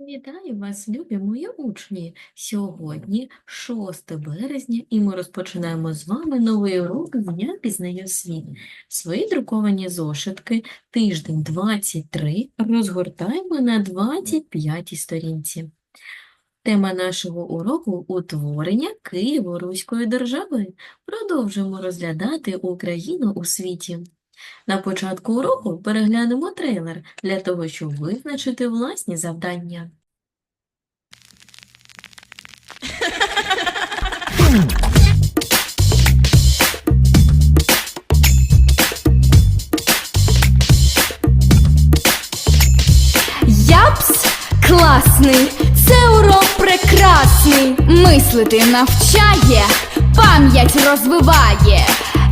Вітаю вас, любі мої учні! Сьогодні 6 березня, і ми розпочинаємо з вами новий урок з дня «Пізнаю світ». Свої друковані зошитки тиждень 23 розгортаємо на 25 сторінці. Тема нашого уроку – утворення Києво-Руської держави. Продовжуємо розглядати Україну у світі. На початку уроку переглянемо трейлер для того, щоб визначити власні завдання. Япс класний, це урок прекрасний. Мислити навчає, пам'ять розвиває.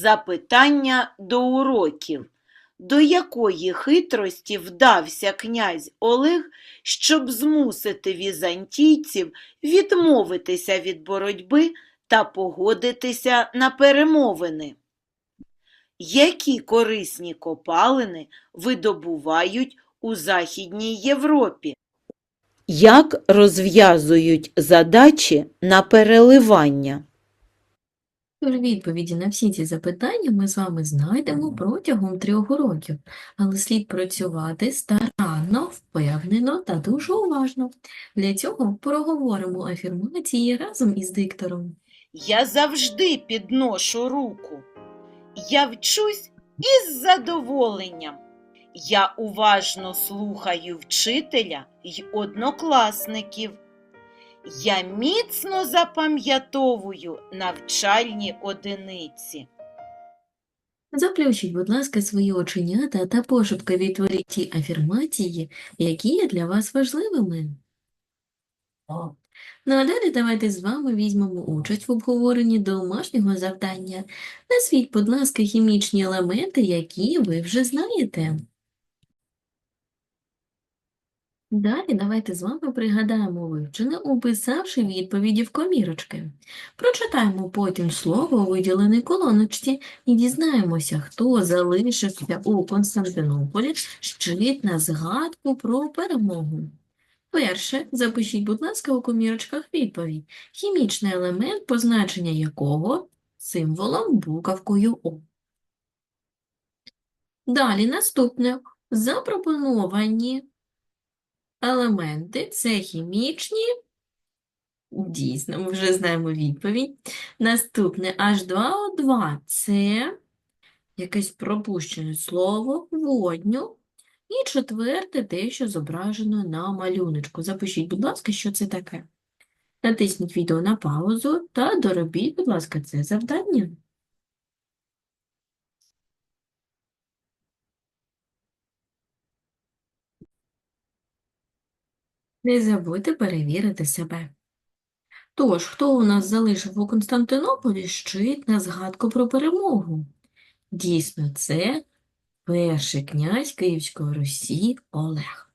Запитання до уроків. До якої хитрості вдався князь Олег, щоб змусити візантійців відмовитися від боротьби та погодитися на перемовини? Які корисні копалини видобувають у Західній Європі? Як розв'язують задачі на переливання? Тож відповіді на всі ці запитання ми з вами знайдемо протягом трьох уроків, але слід працювати старанно, впевнено та дуже уважно. Для цього проговоримо афірмації разом із диктором. Я завжди підношу руку. Я вчусь із задоволенням. Я уважно слухаю вчителя й однокласників. Я міцно запам'ятовую навчальні одиниці. Заплющіть, будь ласка, свої оченята та пошепки відтворіть ті афірмації, які є для вас важливими. Ну а далі давайте з вами візьмемо участь в обговоренні домашнього завдання. Назвіть, будь ласка, хімічні елементи, які ви вже знаєте. Далі давайте з вами пригадаємо вивчене, уписавши відповіді в комірочки. Прочитаємо потім слово у виділеній колоночці і дізнаємося, хто залишився у Константинополі щит на згадку про перемогу. Перше, запишіть, будь ласка, у комірочках відповідь. Хімічний елемент, позначення якого символом буковкою О. Далі наступне. Запропоновані елементи – це хімічні. Дійсно, ми вже знаємо відповідь. Наступне H2O2 – це якесь пропущене слово, водню. І четверте, те, що зображено на малюночку. Запишіть, будь ласка, що це таке. Натисніть відео на паузу та доробіть, будь ласка, це завдання. Не забудьте перевірити себе. Тож, хто у нас залишив у Константинополі щит на згадку про перемогу? Дійсно, це перший князь Київської Русі Олег.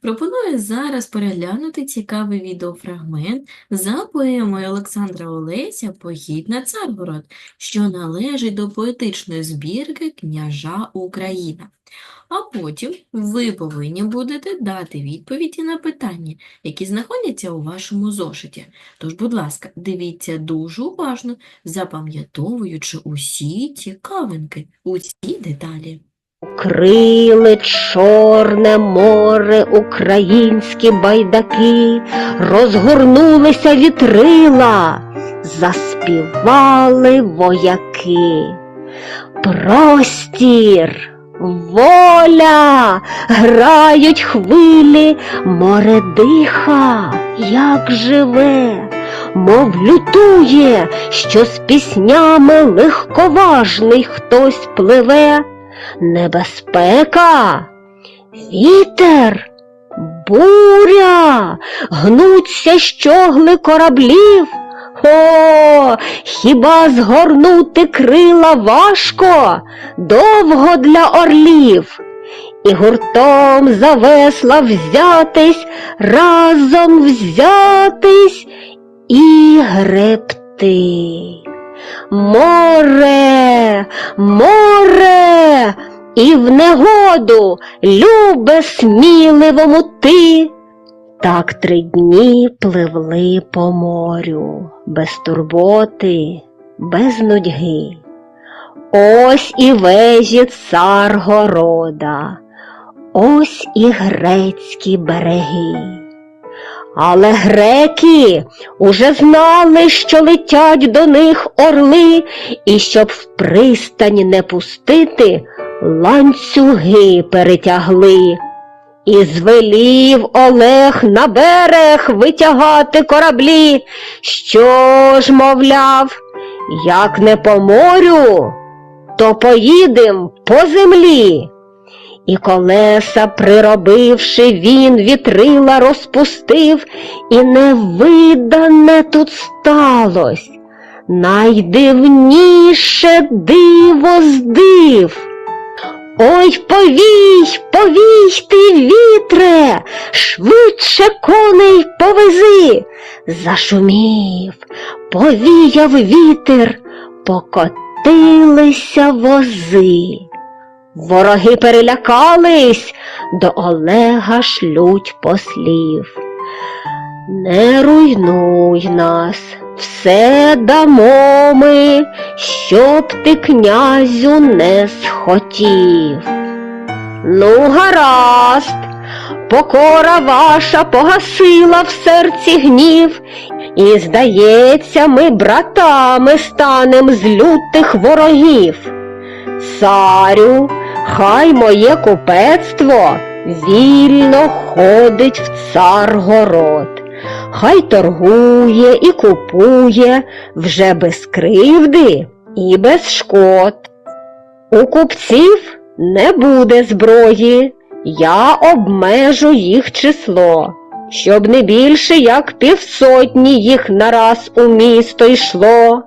Пропоную зараз переглянути цікавий відеофрагмент за поемою Олександра Олеся «Похід на Царгород», що належить до поетичної збірки «Княжа Україна». А потім ви повинні будете дати відповіді на питання, які знаходяться у вашому зошиті. Tож, будь ласка, дивіться дуже уважно, запам'ятовуючи усі цікавинки, усі деталі. Крили Чорне море, українські байдаки, розгорнулися вітрила, заспівали вояки. Простір, воля, грають хвилі, море диха, як живе, мов лютує, що з піснями легковажний хтось пливе. Небезпека, Вітер, буря, гнуться щогли кораблів. О, хіба згорнути крила важко, довго для орлів, і гуртом за весла взятись, разом взятись і гребти. Море, море, і в негоду, любе сміливому ти. Так три дні пливли по морю, без турботи, без нудьги. Ось і вежі цар города, ось і грецькі береги. Але греки уже знали, що летять до них орли, і щоб в пристань не пустити, ланцюги перетягли. І звелів Олег на берег витягати кораблі. Що ж, мовляв, як не по морю, то поїдем по землі. І колеса, приробивши, він вітрила розпустив, і невидане тут сталось. Найдивніше диво з див. Ой, повій, повій ти, вітре, швидше коней повези. Зашумів, повіяв вітер, покотилися вози. Вороги перелякались, до Олега шлють послів. Не руйнуй нас, все дамо ми, щоб ти князю не схотів. Ну, гаразд, покора ваша погасила в серці гнів, і, здається, ми братами станем з лютих ворогів. Царю, хай моє купецтво вільно ходить в цар город. Хай торгує і купує вже без кривди і без шкод. У купців не буде зброї, я обмежу їх число, щоб не більше, як півсотні їх нараз у місто йшло.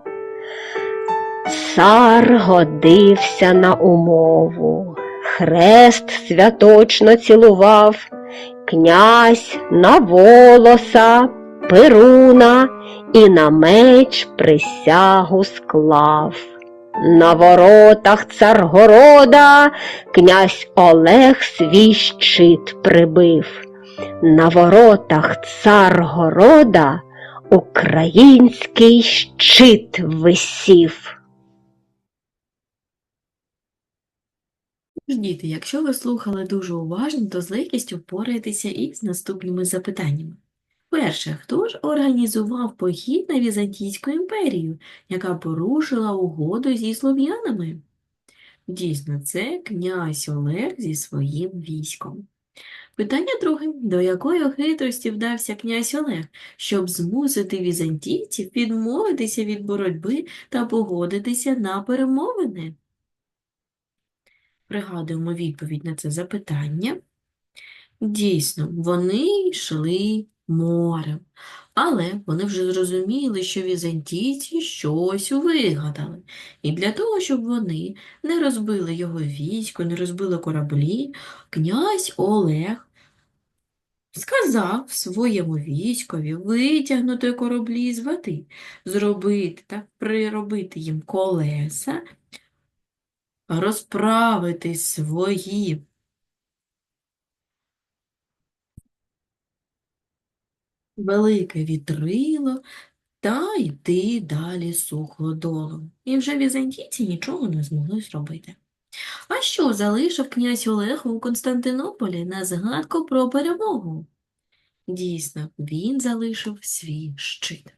Цар годився на умову, хрест святочно цілував, князь на волоса, перуна і на меч присягу склав. На воротах царгорода князь Олег свій щит прибив. На воротах царгорода український щит висів. Діти, якщо ви слухали дуже уважно, то з легкістю впораєтеся із наступними запитаннями. Перше, хто ж організував похід на Візантійську імперію, яка порушила угоду зі слов'янами? Дійсно, це князь Олег зі своїм військом. Питання друге. До якої хитрості вдався князь Олег, щоб змусити візантійців відмовитися від боротьби та погодитися на перемовини? Пригадуємо відповідь на це запитання. Дійсно, вони йшли морем, але вони вже зрозуміли, що візантійці щось вигадали. І для того, щоб вони не розбили його військо, не розбили кораблі, князь Олег сказав своєму військові витягнути кораблі з води, зробити так, приробити їм колеса, розправити свої велике вітрило та йти далі суходолом. І вже візантійці нічого не змогли зробити. А що залишив князь Олег у Константинополі на згадку про перемогу? Дійсно, він залишив свій щит.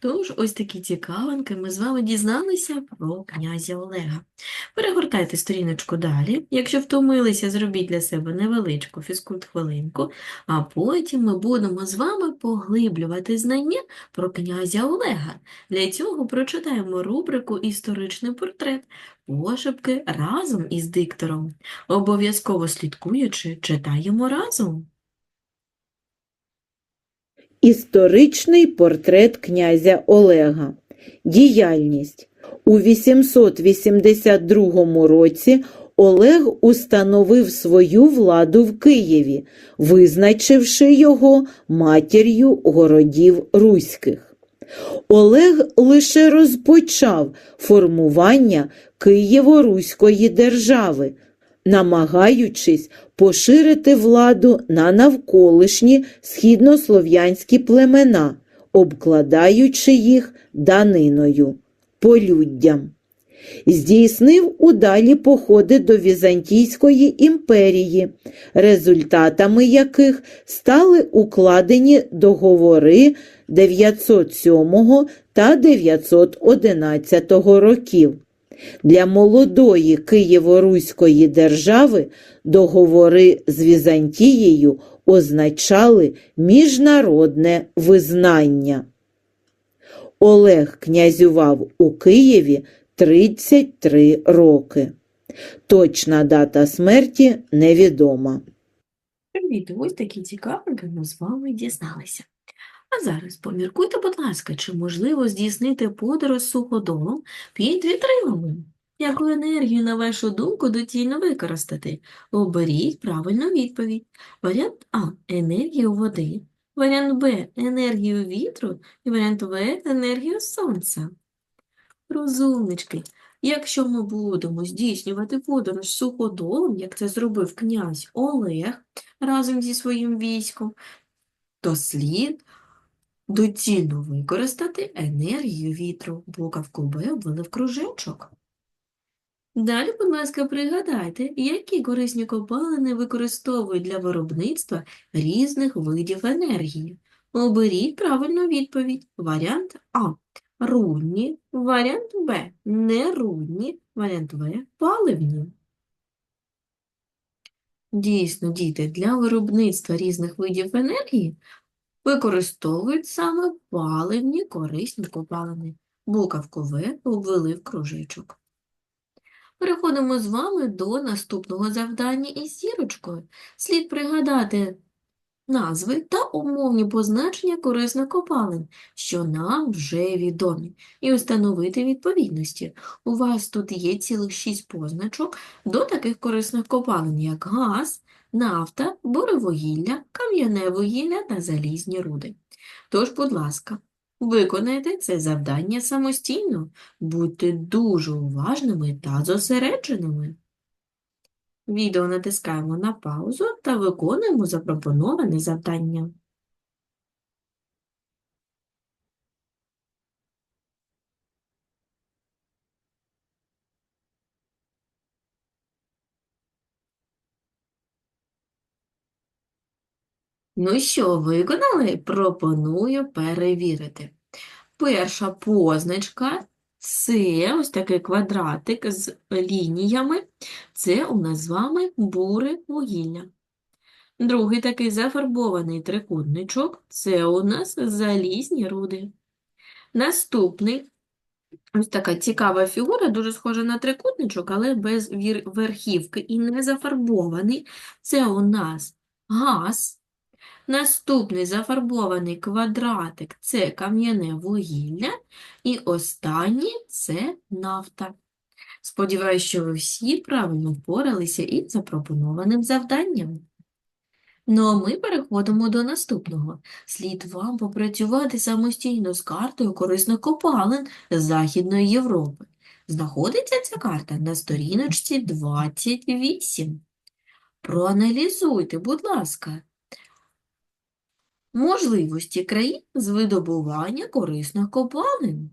Тож, ось такі цікавинки ми з вами дізналися про князя Олега. Перегортайте сторіночку далі. Якщо втомилися, зробіть для себе невеличку фізкульт-хвилинку, а потім ми будемо з вами поглиблювати знання про князя Олега. Для цього прочитаємо рубрику Історичний портрет пошепки разом із диктором. Обов'язково слідкуючи, читаємо разом. Історичний портрет князя Олега. Діяльність. У 882 році Олег установив свою владу в Києві, визначивши його матір'ю городів руських. Олег лише розпочав формування Києво-Руської держави, намагаючись поширити владу на навколишні східнослов'янські племена, обкладаючи їх даниною, полюддям. Здійснив удалі походи до Візантійської імперії, результатами яких стали укладені договори 907 та 911 років. Для молодої Києво-Руської держави договори з Візантією означали міжнародне визнання. Олег князював у Києві 33 роки. Точна дата смерті невідома. Привіт, ось такі цікавинки ми з вами дізналися. А зараз поміркуйте, будь ласка, чи можливо здійснити подорож суходолом під вітрилами? Яку енергію, на вашу думку, доцільно використати? Оберіть правильну відповідь. Варіант А – енергію води, варіант Б – енергію вітру і варіант В – енергію сонця. Розумнички, якщо ми будемо здійснювати подорож суходолом, як це зробив князь Олег разом зі своїм військом, то слід доцільно використати енергію вітру. Буковку Б обвели в кружечок. Далі, будь ласка, пригадайте, які корисні копалини використовують для виробництва різних видів енергії. Оберіть правильну відповідь. Варіант А. Рудні. Варіант Б. Нерудні. Варіант В. Паливні. Дійсно, діти, для виробництва різних видів енергії використовують саме паливні корисні копалини. Буковку В обвели в кружечок. Переходимо з вами до наступного завдання із зірочкою. Слід пригадати назви та умовні позначення корисних копалин, що нам вже відомі, і встановити відповідності. У вас тут є цілих шість позначок до таких корисних копалин, як газ, нафта, буревугілля, кам'яне вугілля та залізні руди. Тож, будь ласка, виконайте це завдання самостійно, будьте дуже уважними та зосередженими. Відео натискаємо на паузу та виконуємо запропоноване завдання. Ну що, виконали? Пропоную перевірити. Перша позначка – це ось такий квадратик з лініями. Це у нас з вами буре вугілля. Другий такий зафарбований трикутничок – це у нас залізні руди. Наступний ось така цікава фігура, дуже схожа на трикутничок, але без верхівки і не зафарбований. Це у нас газ. Наступний зафарбований квадратик – це кам'яне вугілля. І останній – це нафта. Сподіваюсь, що ви всі правильно впоралися із запропонованим завданням. Ну а ми переходимо до наступного. Слід вам попрацювати самостійно з картою корисних копалин Західної Європи. Знаходиться ця карта на сторіночці 28. Проаналізуйте, будь ласка, можливості країн з видобування корисних копалин.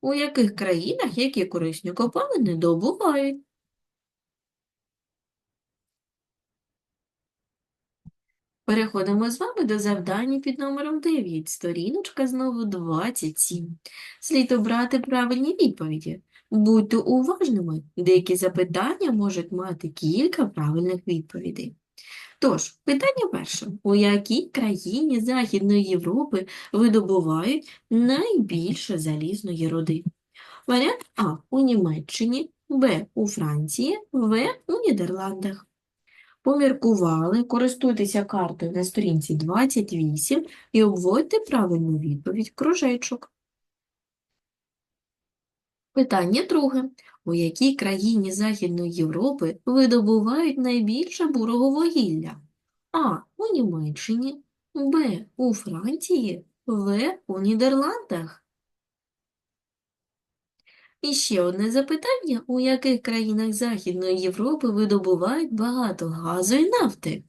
У яких країнах які корисні копалини добувають? Переходимо з вами до завдання під номером 9. Сторіночка знову 27. Слід обрати правильні відповіді. Будьте уважними, деякі запитання можуть мати кілька правильних відповідей. Тож, питання перше. У якій країні Західної Європи видобувають найбільше залізної руди? Варіант А. У Німеччині, Б. У Франції, В. У Нідерландах. Поміркували, користуйтеся картою на сторінці 28 і обводьте правильну відповідь кружечок. Питання друге. У якій країні Західної Європи видобувають найбільше бурого вугілля? А. У Німеччині, Б. У Франції, В. У Нідерландах. І ще одне запитання. У яких країнах Західної Європи видобувають багато газу і нафти?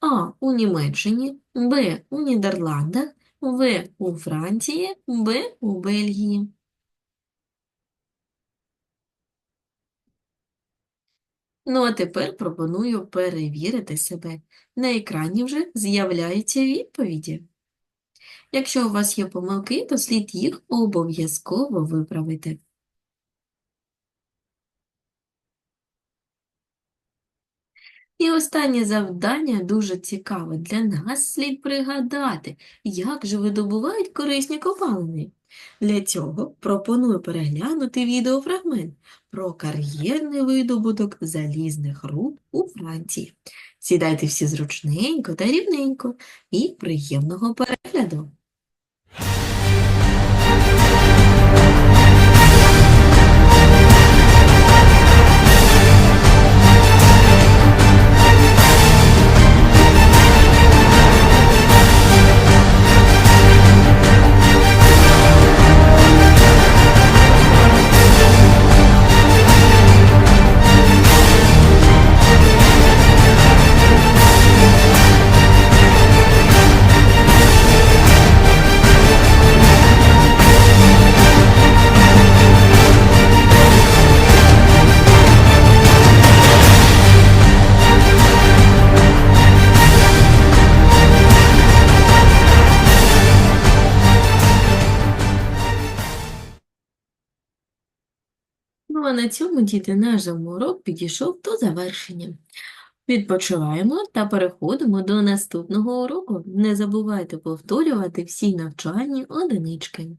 А. У Німеччині, Б. У Нідерландах, В. У Франції, Б. У Бельгії. Ну, а тепер пропоную перевірити себе. На екрані вже з'являються відповіді. Якщо у вас є помилки, то слід їх обов'язково виправити. І останнє завдання дуже цікаве. Для нас слід пригадати, як же видобувають корисні копалини. Для цього пропоную переглянути відеофрагмент про кар'єрний видобуток залізних руд у Франції. Сідайте всі зручненько та рівненько і приємного перегляду! А на цьому, діти, наш урок підійшов до завершення. Відпочиваємо та переходимо до наступного уроку. Не забувайте повторювати всі навчальні одинички.